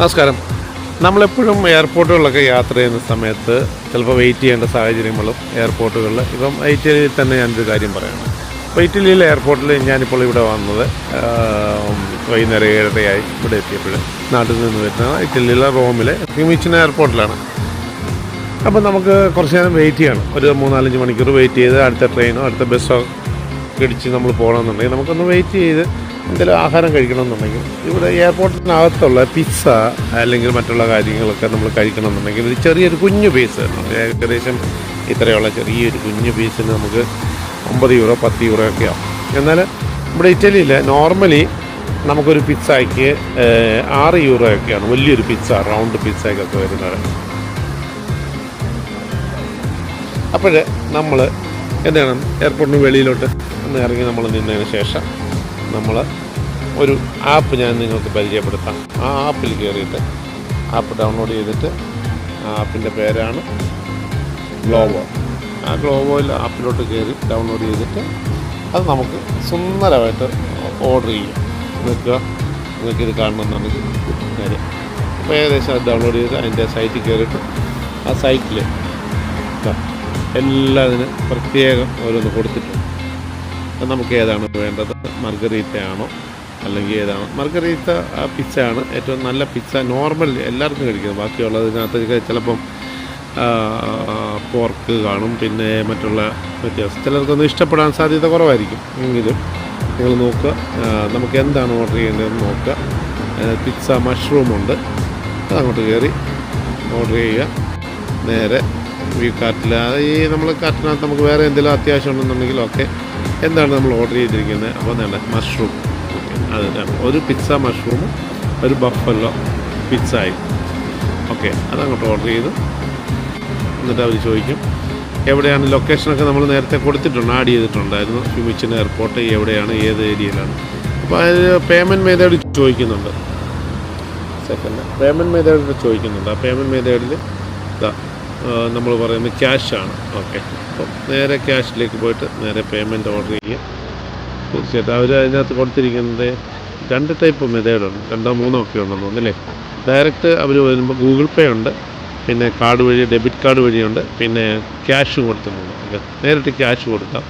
നമസ്കാരം. നമ്മളെപ്പോഴും എയർപോർട്ടുകളിലൊക്കെ യാത്ര ചെയ്യുന്ന സമയത്ത് ചിലപ്പോൾ വെയിറ്റ് ചെയ്യേണ്ട സാഹചര്യങ്ങളും എയർപോർട്ടുകളിൽ ഇപ്പം ഇറ്റലിയിൽ തന്നെ ഞാനൊരു കാര്യം പറയണം. അപ്പോൾ ഇറ്റലിയിലെ എയർപോർട്ടിൽ ഞാനിപ്പോൾ ഇവിടെ വന്നത് വൈകുന്നേരം ഏഴരയായി ഇവിടെ എത്തിയപ്പോൾ നാട്ടിൽ നിന്ന് വരുന്ന ഇറ്റലിയിലെ റോമിലെ ഫിമിച്ചിന എയർപോർട്ടിലാണ്. അപ്പോൾ നമുക്ക് കുറച്ച് നേരം വെയിറ്റ് ചെയ്യണം. ഒരു മൂന്നാലഞ്ച് മണിക്കൂർ വെയിറ്റ് ചെയ്ത് അടുത്ത ട്രെയിനോ അടുത്ത ബസ്സോ ഇടിച്ച് നമ്മൾ പോകണമെന്നുണ്ടെങ്കിൽ നമുക്കൊന്ന് വെയിറ്റ് ചെയ്ത് എന്തെങ്കിലും ആഹാരം കഴിക്കണമെന്നുണ്ടെങ്കിൽ ഇവിടെ എയർപോർട്ടിനകത്തുള്ള പിസ്സ അല്ലെങ്കിൽ മറ്റുള്ള കാര്യങ്ങളൊക്കെ നമ്മൾ കഴിക്കണമെന്നുണ്ടെങ്കിൽ ഒരു ചെറിയൊരു കുഞ്ഞു പീസ് ഏകദേശം ഇത്രയുള്ള ചെറിയൊരു കുഞ്ഞു പീസിന് നമുക്ക് ഒമ്പത് യൂറോ പത്ത് യൂറോ ഒക്കെ ആവും. എന്നാൽ നമ്മുടെ ഇറ്റലിയിൽ നോർമലി നമുക്കൊരു പിസ്സയ്ക്ക് ആറ് യൂറോ ഒക്കെയാണ് വലിയൊരു പിസ്സ റൗണ്ട് പിസ്സയ്ക്കൊക്കെ വരുന്നത്. അപ്പോൾ നമ്മൾ എന്താണ് എയർപോർട്ടിന് വെളിയിലോട്ട് ഒന്ന് ഇറങ്ങി നമ്മൾ നിന്നതിന് ശേഷം നമ്മൾ ഒരു ആപ്പ് ഞാൻ നിങ്ങൾക്ക് പരിചയപ്പെടുത്താം. ആ ആപ്പിൽ കയറിയിട്ട് ആപ്പ് ഡൗൺലോഡ് ചെയ്തിട്ട് ആ ആപ്പിന്റെ പേരാണ് ഗ്ലോവോ. ആ ഗ്ലോവോയിൽ ആപ്പിലോട്ട് കയറി ഡൗൺലോഡ് ചെയ്തിട്ട് അത് നമുക്ക് സുന്ദരമായിട്ട് ഓർഡർ ചെയ്യാം. നിൽക്കുക നിങ്ങൾക്ക് ഇത് കാണണമെന്നുണ്ടെങ്കിൽ കാര്യം. അപ്പോൾ ഏകദേശം അത് ഡൗൺലോഡ് ചെയ്ത് അതിന്റെ സൈറ്റിൽ കയറിയിട്ട് ആ സൈറ്റിൽ എല്ലാം ഇതിന് പ്രത്യേകം ഓരോന്ന് കൊടുത്തിട്ടുണ്ട്. നമുക്ക് ഏതാണ് വേണ്ടത്? മർഗറീത്ത ആണോ അല്ലെങ്കിൽ ഏതാണ്? പിസ്സ ആണ് ഏറ്റവും നല്ല പിച്ച നോർമൽ എല്ലാവർക്കും കഴിക്കുന്നത് ബാക്കിയുള്ളതിനകത്ത് ചിലപ്പം പോർക്ക് കാണും. പിന്നെ മറ്റുള്ള വ്യത്യാസം. ചിലർക്കൊന്നും ഇഷ്ടപ്പെടാൻ സാധ്യത കുറവായിരിക്കും. എങ്കിലും നിങ്ങൾ നോക്കുക നമുക്ക് എന്താണ് ഓർഡർ ചെയ്യേണ്ടതെന്ന് നോക്കുക. പിസ്സ മഷ്റൂം ഉണ്ട്. അതങ്ങോട്ട് കയറി ഓർഡർ ചെയ്യുക. നേരെ ഈ കാറ്റിൽ ഈ നമ്മൾ കാറ്റിനകത്ത് നമുക്ക് വേറെ എന്തെങ്കിലും അത്യാവശ്യം ഉണ്ടെന്നുണ്ടെങ്കിലും ഓക്കെ എന്താണ് നമ്മൾ ഓർഡർ ചെയ്തിരിക്കുന്നത്? അപ്പോൾ നല്ല മഷ്റൂം അത് ഒരു പിസ്സ മഷ്റൂം ഒരു ബഫല്ലോ പിസ്സായി ഓക്കെ അതങ്ങോട്ട് ഓർഡർ ചെയ്തു. എന്നിട്ട് അവർ ചോദിക്കും എവിടെയാണ് ലൊക്കേഷനൊക്കെ നമ്മൾ നേരത്തെ കൊടുത്തിട്ടുണ്ട്? ആഡ് ചെയ്തിട്ടുണ്ടായിരുന്നു. ഫിമിച്ചിൻ എയർപോർട്ട് എവിടെയാണ്? ഏത് ഏരിയയിലാണ്? അപ്പോൾ അതിൽ പേയ്മെന്റ് മെത്തേഡ് ചോദിക്കുന്നുണ്ട്. സെക്കൻഡ് പേയ്മെന്റ് മെത്തേഡ് ചോദിക്കുന്നുണ്ട്. ആ പേയ്മെന്റ് മെത്തേഡിൽ ഇതാ നമ്മൾ പറയുന്നത് ക്യാഷാണ് ഓക്കെ അപ്പം നേരെ ക്യാഷിലേക്ക് പോയിട്ട് നേരെ പേയ്മെന്റ് ഓർഡർ ചെയ്യുക. തീർച്ചയായിട്ടും അവർ അതിനകത്ത് കൊടുത്തിരിക്കുന്നത് രണ്ട് ടൈപ്പ് മെതേഡുണ്ട് രണ്ടോ മൂന്നോ ഒക്കെ ഉണ്ടെന്ന് തോന്നുന്നില്ലേ ഡയറക്റ്റ് അവർ വരുമ്പോൾ ഗൂഗിൾ പേ ഉണ്ട്. പിന്നെ കാർഡ് വഴി ഡെബിറ്റ് കാർഡ് വഴിയുണ്ട്. പിന്നെ ക്യാഷ് കൊടുത്തിട്ടുണ്ട്. ഓക്കെ നേരിട്ട് ക്യാഷ് കൊടുക്കാം.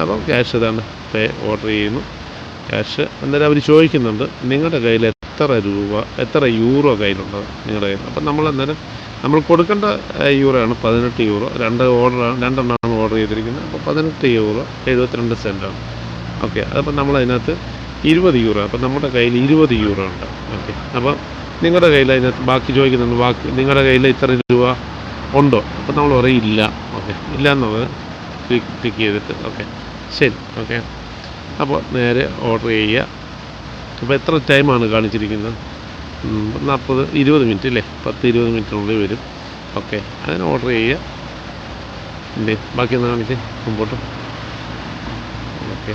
അപ്പം ക്യാഷ് ഇതാണ് പേ ഓർഡർ ചെയ്യുന്നു. ക്യാഷ് അന്നേരം അവർ ചോദിക്കുന്നുണ്ട് നിങ്ങളുടെ കയ്യിൽ എത്ര രൂപ എത്ര യൂറോ കയ്യിലുണ്ട് നിങ്ങളുടെ കയ്യിൽ? അപ്പം നമ്മൾ അന്നേരം നമ്മൾ കൊടുക്കേണ്ട യൂറോ ആണ് പതിനെട്ട് യൂറോ. രണ്ട് ഓർഡറാണ് രണ്ടെണ്ണമാണ് ഓർഡർ ചെയ്തിരിക്കുന്നത്. അപ്പോൾ പതിനെട്ട് യൂറോ എഴുപത്തിരണ്ട് സെന്റാണ്. ഓക്കെ അതപ്പം നമ്മൾ അതിനകത്ത് ഇരുപത് യൂറോ അപ്പം നമ്മുടെ കയ്യിൽ ഇരുപത് യൂറോ ഉണ്ട്. ഓക്കെ അപ്പം നിങ്ങളുടെ കയ്യിൽ അതിനകത്ത് ബാക്കി ചോദിക്കുന്നുണ്ട് ബാക്കി നിങ്ങളുടെ കയ്യിൽ ഇത്ര രൂപ ഉണ്ടോ? അപ്പം നമ്മൾ പറയും ഇല്ല. ഓക്കെ ഇല്ല എന്നുള്ളത് ക്ലിക്ക് ക്ലിക്ക് ചെയ്തിട്ട്. ഓക്കെ ശരി. ഓക്കെ അപ്പോൾ നേരെ ഓർഡർ ചെയ്യുക. അപ്പോൾ എത്ര ടൈമാണ് കാണിച്ചിരിക്കുന്നത്? നാൽപ്പത് ഇരുപത് മിനിറ്റ് അല്ലേ? പത്ത് ഇരുപത് മിനിറ്റിനുള്ളിൽ വരും. ഓക്കെ അതിന് ഓർഡർ ചെയ്യുക. ഇല്ലേ ബാക്കി ഒന്ന് കാണിച്ച് മുമ്പോട്ട്. ഓക്കെ.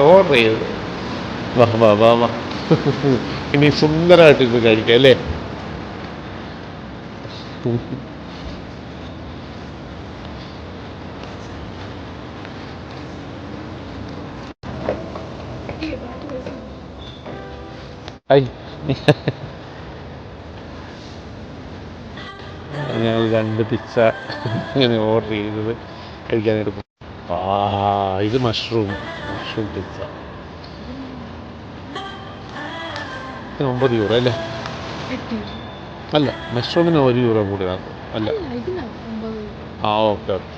ഓർഡർ ചെയ്തത്. വാ വാ വാ വാ. ഇനി സുന്ദരമായിട്ട് ഇത് കഴിക്കാം അല്ലേ? ഐ. രണ്ട് പിച്ച ഇങ്ങനെ ഓർഡർ ചെയ്തത് കഴിക്കാനായിട്ട് ആ ഇത് മഷ്റൂം മഷ്റൂം ഒമ്പത് യൂറോ അല്ലേ? അല്ല മെഷോമിന് ഒരു യൂറോ കൂടി അല്ല. അല്ല ആ ഓക്കെ ഓക്കെ.